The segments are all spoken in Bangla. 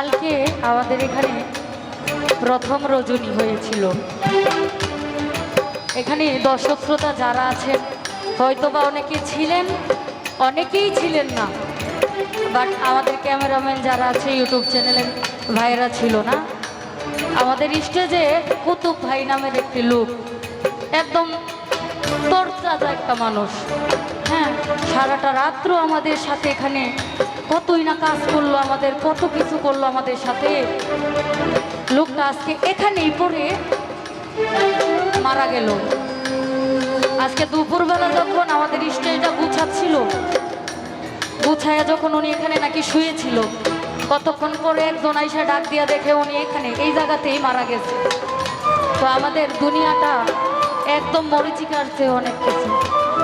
কালকে আমাদের এখানে প্রথম রজনী হয়েছিল। এখানে দর্শক শ্রোতা যারা আছেন হয়তো বা অনেকে ছিলেন, অনেকেই ছিলেন না, বাট আমাদের ক্যামেরাম্যান যারা আছে, ইউটিউব চ্যানেলের ভাইয়েরা ছিল না। আমাদের স্টেজে কুতুব ভাই নামের একটি লোক, একদম তরতাজা একটা মানুষ। হ্যাঁ সারাটা রাত্র আমাদের সাথে এখানে কতই না কাজ করল আমাদের, কত কিছু করল আমাদের সাথে। লোকটা আজকে এখানেই পড়ে মারা গেল। আজকে দুপুরবেলা যখন আমাদের স্টেজটা গুছাচ্ছিল, গুছায়া যখন উনি এখানে নাকি শুয়েছিল, কতক্ষণ পরে একজন আইসা ডাক দিয়া দেখে উনি এখানে, এই জায়গাতেই মারা গেছে। তো আমাদের দুনিয়াটা একদম মরিচিকার চেয়ে অনেক কিছু।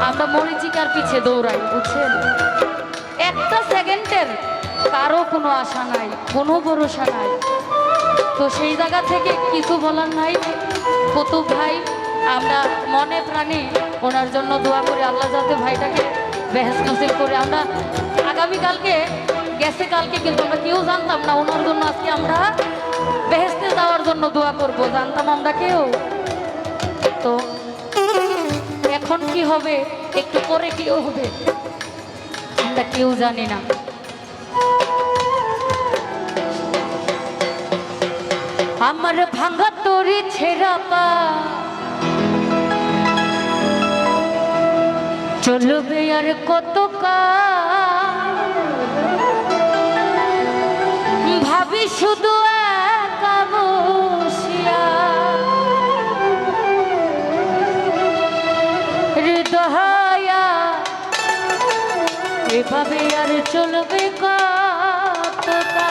আমরা মরিচিকার পিছে দৌড়াই, বুঝছেন? একটা সেকেন্ডের কারও কোনো আশা নাই, কোনো ভরসা নাই। তো সেই জায়গা থেকে কিছু বলার নাই। কুতুব ভাই, আমরা মনে প্রাণে ওনার জন্য দোয়া করি, আল্লাহ যাতে ভাইটাকে বেহেস নসিব করে। আমরা আগামীকালকে, গেছে কালকে কিন্তু আমরা কেউ জানতাম না, ওনার জন্য আজকে আমরা বেহেস্তে যাওয়ার জন্য দোয়া করব। জানতাম আমরা কেউ। তো এখন কি হবে? একটু পরে কি হবে? আমরা কেউ জানি না। আমার ভাঙ্গা তোরে ছেড়া পা। চলবে আর কত ভাবি শুধু এভাবে আর চলবে কতটা?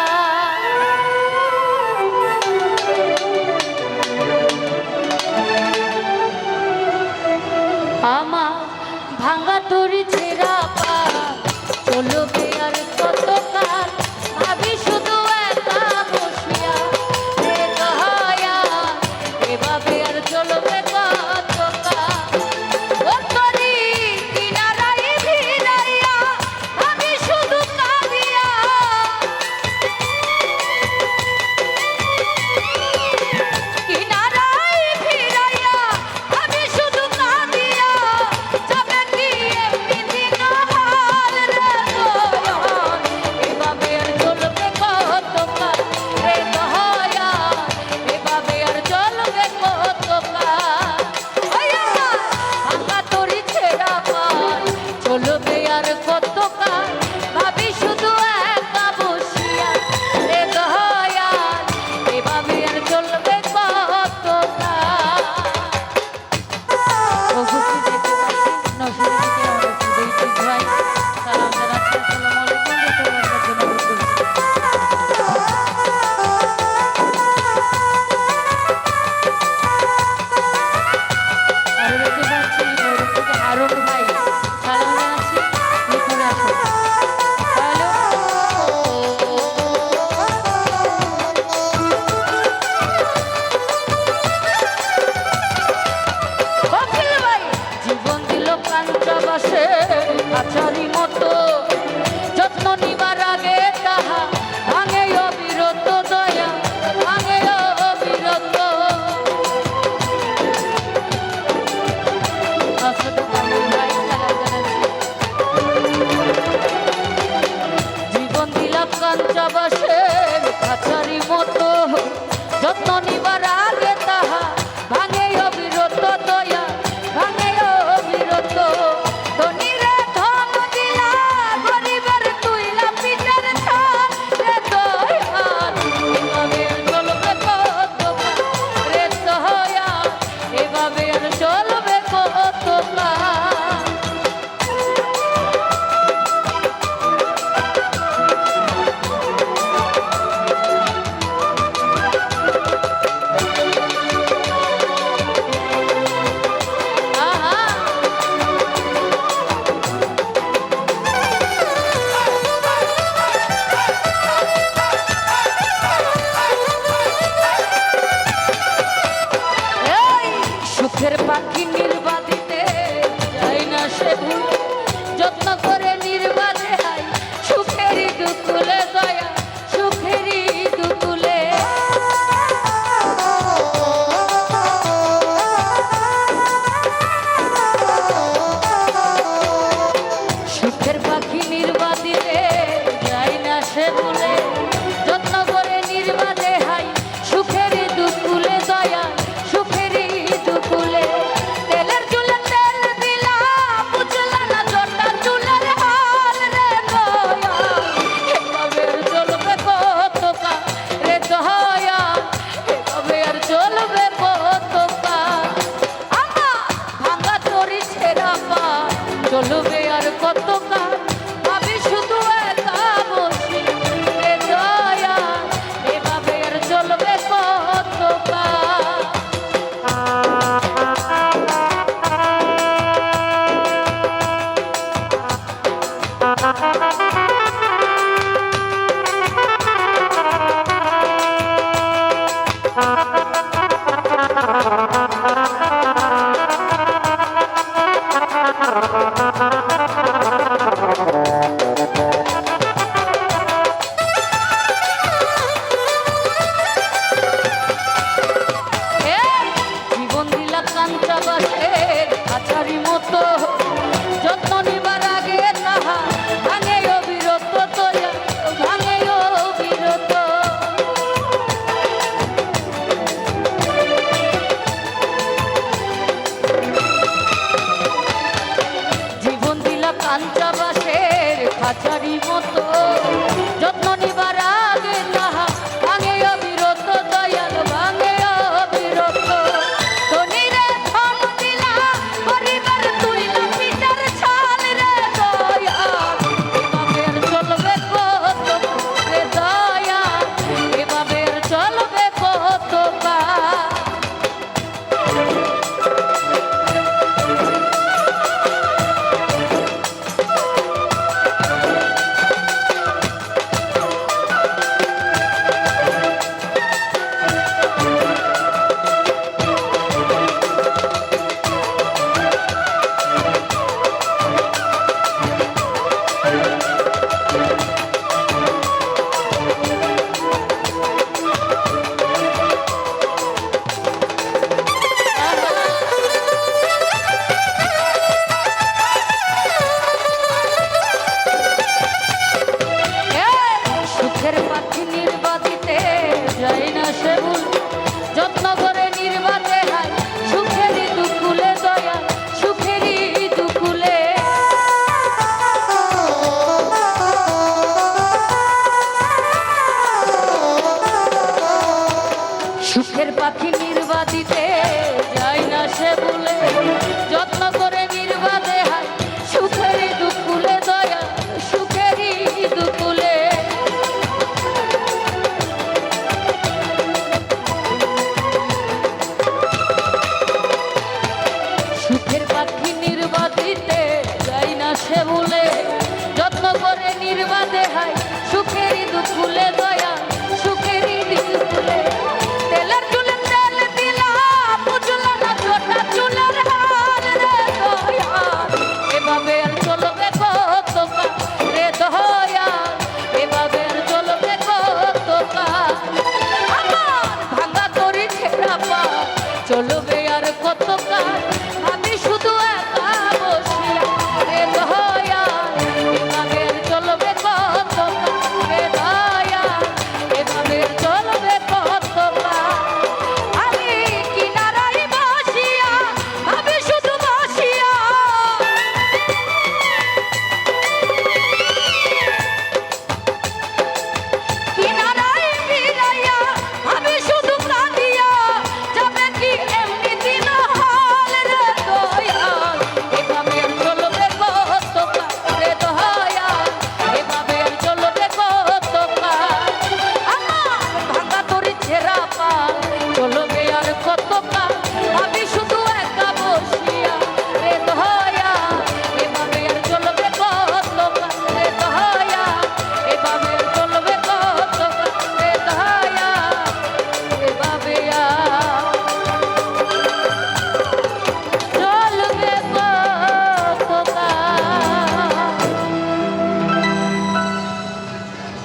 আমার ভাঙা তরি ছেঁড়া se burla.